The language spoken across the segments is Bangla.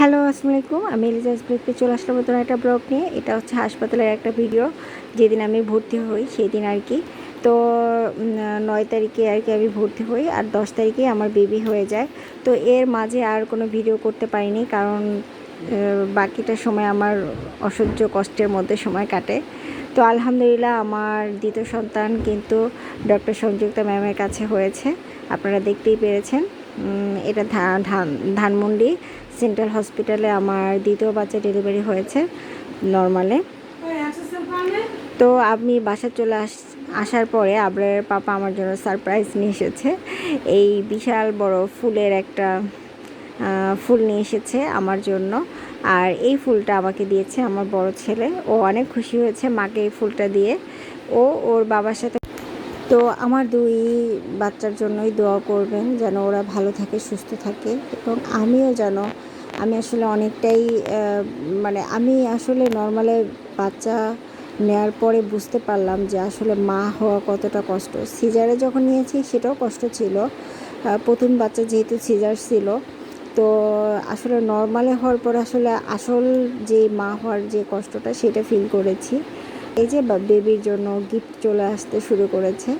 হ্যালো, আসসালামু আলাইকুম। আমি এলিজা ব্লগকে চলে আসলাম নতুন একটা ব্লগ নিয়ে। এটা হচ্ছে হাসপাতালের একটা ভিডিও। যেদিন আমি ভর্তি হই সেই দিন আর কি। তো নয় তারিখে আর কি আমি ভর্তি হই আর দশ তারিখে আমার বেবি হয়ে যায়। তো এর মাঝে আর কোনো ভিডিও করতে পারিনি কারণ বাকিটা সময় আমার অসহ্য কষ্টের মধ্যে সময় কাটে। তো আলহামদুলিল্লাহ আমার দ্বিতীয় সন্তান কিন্তু ডক্টর সংযুক্তা ম্যামের কাছে হয়েছে। আপনারা দেখতেই পেরেছেন। এটা ধানমন্ডি। সেন্ট্রাল হসপিটালে আমার দ্বিতীয় বাচ্চা ডেলিভারি হয়েছে নর্মালে। তো আমি বাসা চলে আস, আসার পরে আবরের পাপা আমার জন্য সারপ্রাইজ নিয়ে এসেছে। এই বিশাল বড় ফুলের একটা ফুল নিয়ে এসেছে আমার জন্য। আর এই ফুলটা আমাকে দিয়েছে আমার বড় ছেলে। ও অনেক খুশি হয়েছে মাকে এই ফুলটা দিয়ে। ও ওর বাবার সাথে তো আমার দুই বাচ্চার জন্যই দোয়া করবেন যেন ওরা ভালো থাকে, সুস্থ থাকে এবং আমিও যেন, আমি আসলে অনেকটাই মানে আমি আসলে নর্মালে বাচ্চা নেয়ার পরে বুঝতে পারলাম যে আসলে মা হওয়া কতটা কষ্ট। সিজারে যখন নিয়েছি সেটাও কষ্ট ছিল। প্রথম বাচ্চা যেহেতু সিজার ছিল, তো আসলে নর্মালে হওয়ার পর আসলে আসল যে মা হওয়ার যে কষ্টটা সেটা ফিল করেছি। এই যে বেবির জন্য গিফট চলে আসতে শুরু করেছে।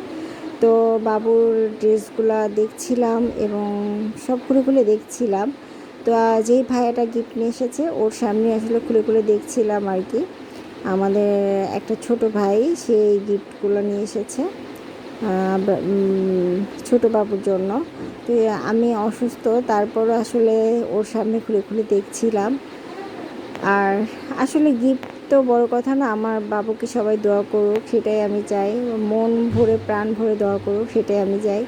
তো বাবুর ড্রেসগুলা দেখছিলাম এবং সব খুলে খুলে দেখছিলাম। তো যেই ভাইয়াটা গিফট নিয়ে এসেছে, ওর সামনে আসলে খুলে খুলে দেখছিলাম আর কি। আমাদের একটা ছোট ভাই সেই গিফটগুলো নিয়ে এসেছে ছোট বাবুর জন্য। তো আমি অসুস্থ তারপরও আসলে ওর সামনে খুলে খুলে দেখছিলাম। আর আসলে গিফট তো বড় কথা না, আমার বাবুকে সবাই দোয়া করুক, সেটাই আমি চাই। মন ভরে, প্রাণ ভরে দোয়া করুক, সেটাই আমি চাই।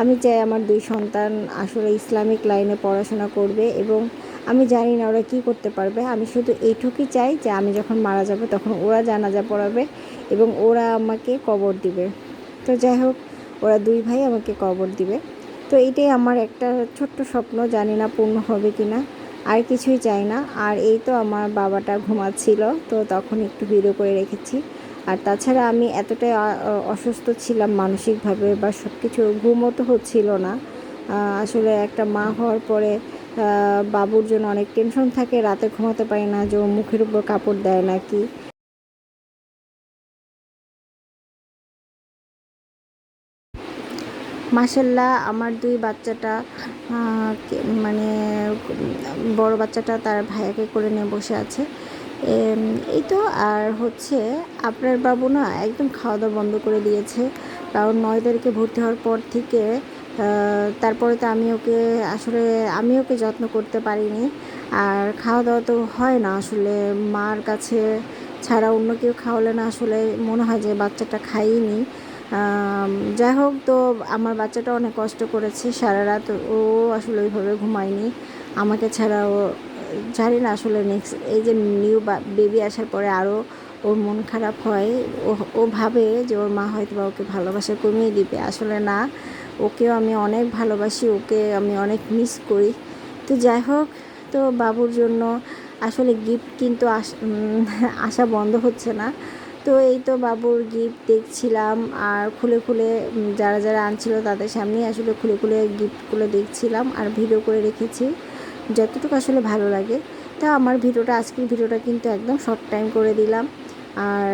আমি চাই আমার দুই সন্তান আসলে ইসলামিক লাইনে পড়াশোনা করবে এবং আমি জানি না ওরা কী করতে পারবে। আমি শুধু এইটুকুই চাই যে আমি যখন মারা যাব তখন ওরা জানাজা পড়াবে এবং ওরা আমাকে কবর দিবে। তো যাই হোক, ওরা দুই ভাই আমাকে কবর দিবে। তো এটাই আমার একটা ছোট্ট স্বপ্ন, জানি না পূর্ণ হবে কি না আর কিছুই চাই না। আর এই তো আমার বাবাটা ঘুমাচ্ছিল, তো তখন একটু ভিডিও করে রেখেছি। আর তাছাড়া আমি এতটাই অসুস্থ ছিলাম মানসিকভাবে বা সব কিছু ঘুমও তো হচ্ছিল না। আসলে একটা মা হওয়ার পরে বাবুর জন্য অনেক টেনশন থাকে, রাতে ঘুমাতে পারি না, যে মুখের উপর কাপড় দেয় নাকি। মাসাল্লাহ আমার দুই বাচ্চাটা মানে বড় বাচ্চাটা তার ভাইয়াকে করে নিয়ে বসে আছে। এই তো, আর হচ্ছে আপনার বাবু না একদম খাওয়া দাওয়া বন্ধ করে দিয়েছে। কারণ নয় তারিখে ভর্তি হওয়ার পর থেকে তারপরে তো আমি ওকে আসলে, আমি ওকে যত্ন করতে পারিনি। আর খাওয়া দাওয়া তো হয় না আসলে, মার কাছে ছাড়া অন্য কেউ খাওয়ালে না আসলে মনে হয় যে বাচ্চাটা খাইনি। যাই হোক তো, আমার বাচ্চাটা অনেক কষ্ট করেছে সারা রাত। ও আসলে ওইভাবে ঘুমায়নি। আমাকে ছাড়া ও, জানি না আসলে নেক্সট এই যে নিউ বেবি আসার পরে আরও ওর মন খারাপ হয়। ও ও ভাবে যে ওর মা হয়তো বা ওকে ভালোবাসা কমিয়ে দিবে। আসলে না, ওকেও আমি অনেক ভালোবাসি, ওকে আমি অনেক মিস করি। তো যাই হোক, তো বাবুর জন্য আসলে গিফট কিন্তু আস বন্ধ হচ্ছে না। তো এই তো বাবুর গিফট দেখছিলাম আর খুলে খুলে যারা যারা আনছিল তাদের সামনেই আসলে খুলে খুলে গিফটগুলো দেখছিলাম আর ভিডিও করে রেখেছি, যতটুকু আসলে ভালো লাগে। তা আমার ভিডিওটা, আজকের ভিডিওটা কিন্তু একদম শর্ট টাইম করে দিলাম। আর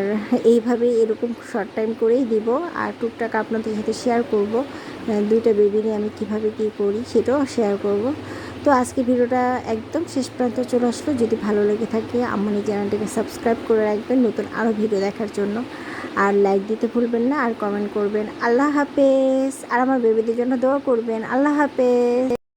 এইভাবে এরকম শর্ট টাইম করেই দিব। আর টুকটাক আপনাদের সাথে শেয়ার করব দুইটা বেবি নিয়ে আমি কীভাবে কী করি সেটাও শেয়ার করব। তো আজকে ভিডিওটা একদম শেষ প্রান্ত চলে আসলো। যদি ভালো লেগে থাকে আমার এই চ্যানেলটিকে সাবস্ক্রাইব করে রাখবেন নতুন আরও ভিডিও দেখার জন্য। আর লাইক দিতে ভুলবেন না, আর কমেন্ট করবেন। আল্লাহ হাফেজ। আর আমার বেবিদের জন্য দোয়া করবেন। আল্লাহ হাফেজ।